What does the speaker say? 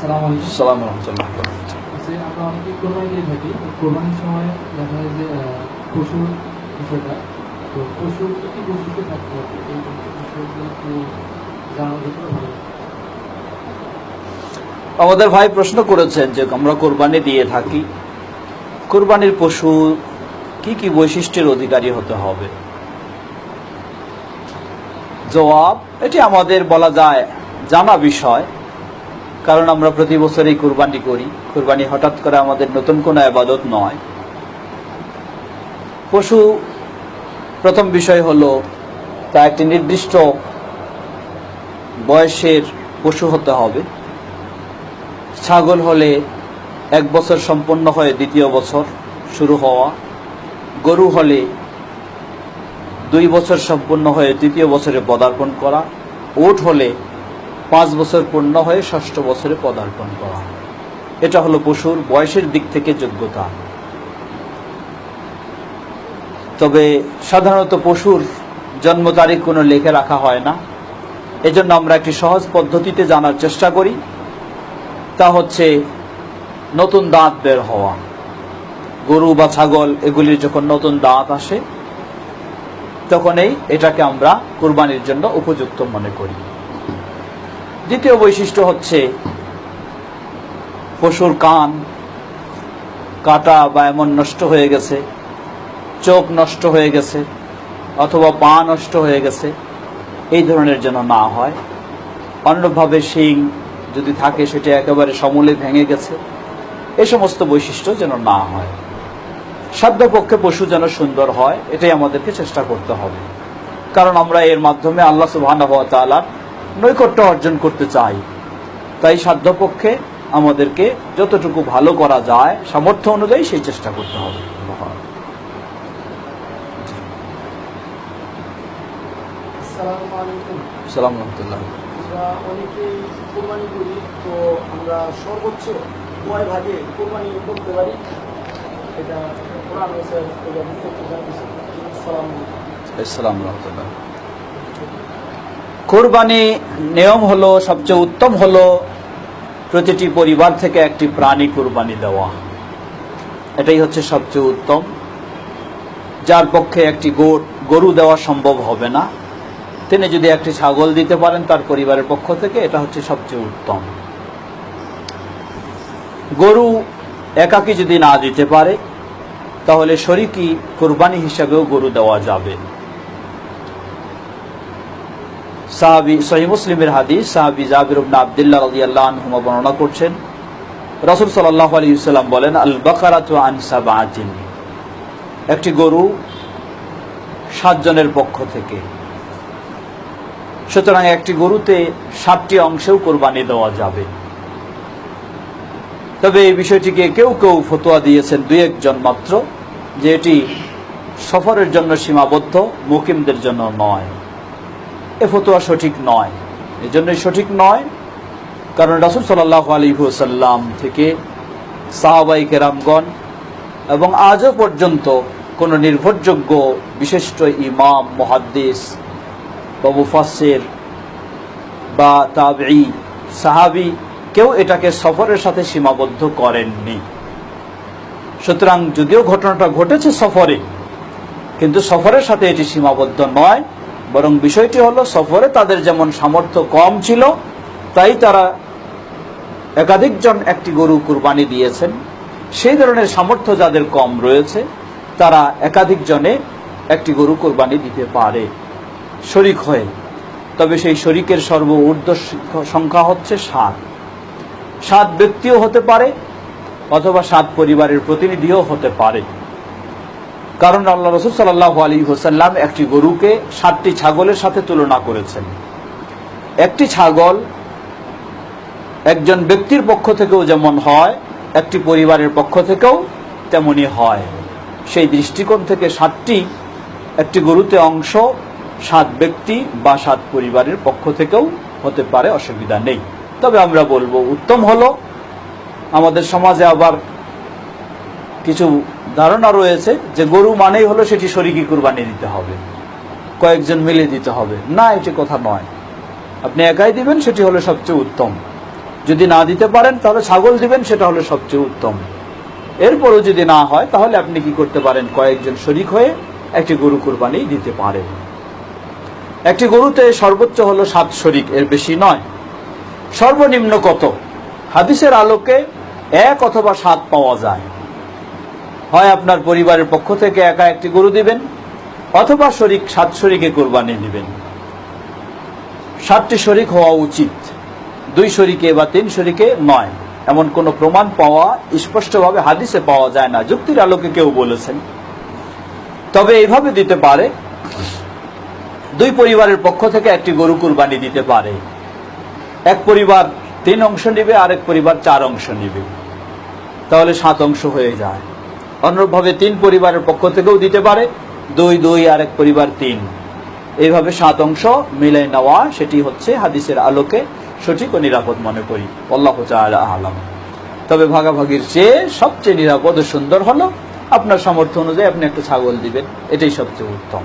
সালাম রহমতুল্লাহ আমরা অনেকে কোরবানি দিয়ে থাকি কোরবানির সময় দেখা যায় যে পশুর বিষয়টা। তো পশু কি পশুকে থাকতে হবে এই বিষয়গুলো একটু জানানো যেতে ভালো আমাদের ভাই প্রশ্ন করেছেন যে আমরা কোরবানি দিয়ে থাকি। কোরবানির পশু কি কি বৈশিষ্ট্যের অধিকারী হতে হবে? জবাব এটি আমাদের বলা যায় জানা বিষয়। কারণ আমরা প্রতি বছরই কোরবানি করি। কোরবানি হঠাৎ করে আমাদের নতুন কোনো আবাদত নয়। পশু, প্রথম বিষয় হলো, তা একটি নির্দিষ্ট বয়সের পশু হতে হবে। ছাগল হলে এক বছর সম্পন্ন হয়ে দ্বিতীয় বছর শুরু হওয়া। গরু হলে দুই বছর সম্পন্ন হয়ে তৃতীয় বছরে পদার্পণ করা। ওট হলে পাঁচ বছর পূর্ণ হয়ে ষষ্ঠ বছরে পদার্পণ করা এটা হলো পশুর বয়সের দিক থেকে যোগ্যতা। তবে সাধারণত পশুর জন্ম তারিখ কোনো লেখে রাখা হয় না। এজন্য আমরা একটি সহজ পদ্ধতিতে জানার চেষ্টা করি। তা হচ্ছে নতুন দাঁত বের হওয়া। গরু বা ছাগল এগুলির যখন নতুন দাঁত আসে, তখনই এটাকে আমরা কুরবানির জন্য উপযুক্ত মনে করি। দ্বিতীয় বৈশিষ্ট্য হচ্ছে পশুর কান, কাটা বা এমন নষ্ট হয়ে গেছে, চোখ নষ্ট হয়ে গেছে, অথবা পা নষ্ট হয়ে গেছে, এই ধরনের যেন না হয়। অন্যভাবে শিং যদি থাকে, সেটা একেবারে সমূলে ভেঙে গেছে, এ সমস্ত বৈশিষ্ট্য যেন না হয়। সাধ্যপক্ষে পশু যেন সুন্দর হয়, এটাই আমাদেরকে চেষ্টা করতে হবে। কারণ আমরা এর মাধ্যমে আল্লাহ সুবাহ নৈকট্য অর্জন করতে চাই। তাই সাধ্যপক্ষে আমাদেরকে যতটুকু ভালো করা যায় সামর্থ্য অনুযায়ী সেই চেষ্টা করতে হবে। সালাম রহমতুল্লাহ অনেকেই কোরবানি করি তো আমরা সর্বোচ্চ কয় ভাগে কোরবানি করতে পারি। এটা কোরআন রহমতুল্লাহ কোরবানি নিয়ম হলো, সবচেয়ে উত্তম হলো প্রতিটি পরিবার থেকে একটি প্রাণী কোরবানি দেওয়া। এটাই হচ্ছে সবচেয়ে উত্তম। যার পক্ষে একটি গরু দেওয়া সম্ভব হবে না। তিনি যদি একটি ছাগল দিতে পারেন তার পরিবারের পক্ষ থেকে, এটা হচ্ছে সবচেয়ে উত্তম। গরু একাকি যদি না দিতে পারে, তাহলে শরিকি কোরবানি হিসাবেও গরু দেওয়া যাবে। সাহাবি সহি মুসলিমের হাদিস, সাহাবি জাবির আব্দুল্লাহ রাদিয়াল্লাহু আনহুমা বর্ণনা করছেন। রাসূল সাল্লাল্লাহু আলাইহি ওয়াসাল্লাম বলেন আল বাকারাতু আন সাবআতিন একটি গরু সাতজনের পক্ষ থেকে। সুতরাং একটি গরুতে সাতটি অংশেও কোরবানি দেওয়া যাবে। তবে এই বিষয়টিকে কেউ কেউ ফতোয়া দিয়েছেন দুই একজন মাত্র, যে এটি সফরের জন্য সীমাবদ্ধ, মুকিমদের জন্য নয়। এ ফতোয়া সঠিক নয়। এই জন্যই সঠিক নয়, কারণ রাসুল সাল্লাহ আলিহাসাল্লাম থেকে সাহাবাই কেরামগণ এবং আজও পর্যন্ত কোনো নির্ভরযোগ্য বিশিষ্ট ইমাম, মহাদ্দিস বা মুফাসের বা তাবঈ, সাহাবি কেউ এটাকে সফরের সাথে সীমাবদ্ধ করেননি। সুতরাং যদিও ঘটনাটা ঘটেছে সফরে, কিন্তু সফরের সাথে এটি সীমাবদ্ধ নয় বরং বিষয়টি হলো, সফরে তাদের যেমন সামর্থ্য কম ছিল, তাই তারা একাধিকজন একটি গরু কুরবানি দিয়েছেন। সেই ধরনের সামর্থ্য যাদের কম রয়েছে, তারা একাধিক জনে একটি গরু কোরবানি দিতে পারে শরিক হয়ে। তবে সেই শরিকের সর্ব ঊর্ধ্ব সংখ্যা হচ্ছে সাত। সাত ব্যক্তিও হতে পারে, অথবা সাত পরিবারের প্রতিনিধিও হতে পারে। কারণ আল্লাহ রসুল সাল্লাহ আলী হোসাল্লাম একটি গরুকে সাতটি ছাগলের সাথে তুলনা করেছেন। একটি ছাগল একজন ব্যক্তির পক্ষ থেকেও যেমন হয়, একটি পরিবারের পক্ষ থেকেও তেমনি হয়। সেই দৃষ্টিকোণ থেকে সাতটি, একটি গরুতে অংশ সাত ব্যক্তি বা সাত পরিবারের পক্ষ থেকেও হতে পারে, অসুবিধা নেই। তবে আমরা বলব, উত্তম হলো, আমাদের সমাজে আবার কিছু ধারণা রয়েছে যে গরু মানেই হলো সেটি শরিকি কুরবানি দিতে হবে। কয়েকজন মিলে দিতে হবে। না, এটি কথা নয়। আপনি একাই দিবেন, সেটি হলো সবচেয়ে উত্তম। যদি না দিতে পারেন, তাহলে ছাগল দিবেন, সেটা হলো সবচেয়ে উত্তম। এরপরও যদি না হয়, তাহলে আপনি কি করতে পারেন? কয়েকজন শরিক হয়ে একটি গরু কুরবানি দিতে পারেন। একটি গরুতে সর্বোচ্চ হলো সাত শরিক, এর বেশি নয়। সর্বনিম্ন কত? হাদিসের আলোকে এক অথবা সাত পাওয়া যায়। হয় আপনার পরিবারের পক্ষ থেকে একা একটি গরু দিবেন, অথবা শরিক, সাত শরিকে কোরবানি দিবেন। সাতটি শরিক হওয়া উচিত। দুই শরিকে বা তিন শরিকে নয়। এমন কোনো প্রমাণ পাওয়া স্পষ্টভাবে হাদিসে পাওয়া যায় না। যুক্তির আলোকে কেউ বলেছেন। তবে এইভাবে দিতে পারে। দুই পরিবারের পক্ষ থেকে একটি গরু কুরবানি দিতে পারে। এক পরিবার তিন অংশ নিবে, আরেক পরিবার চার অংশ নিবে। তাহলে সাত অংশ হয়ে যায়। অনুরূপভাবে তিন পরিবারের পক্ষ থেকেও দিতে পারে, দুই দুই আর এক পরিবার তিন। এইভাবে সাত অংশ মিলে নেওয়া, সেটি হচ্ছে হাদিসের আলোকে সঠিক ও নিরাপদ মনে করি। আল্লাহ আলম আলাম। তবে ভাগাভাগির চেয়ে সবচেয়ে নিরাপদ ও সুন্দর হলো, আপনার সামর্থ্য অনুযায়ী আপনি একটা ছাগল দিবেন, এটাই সবচেয়ে উত্তম।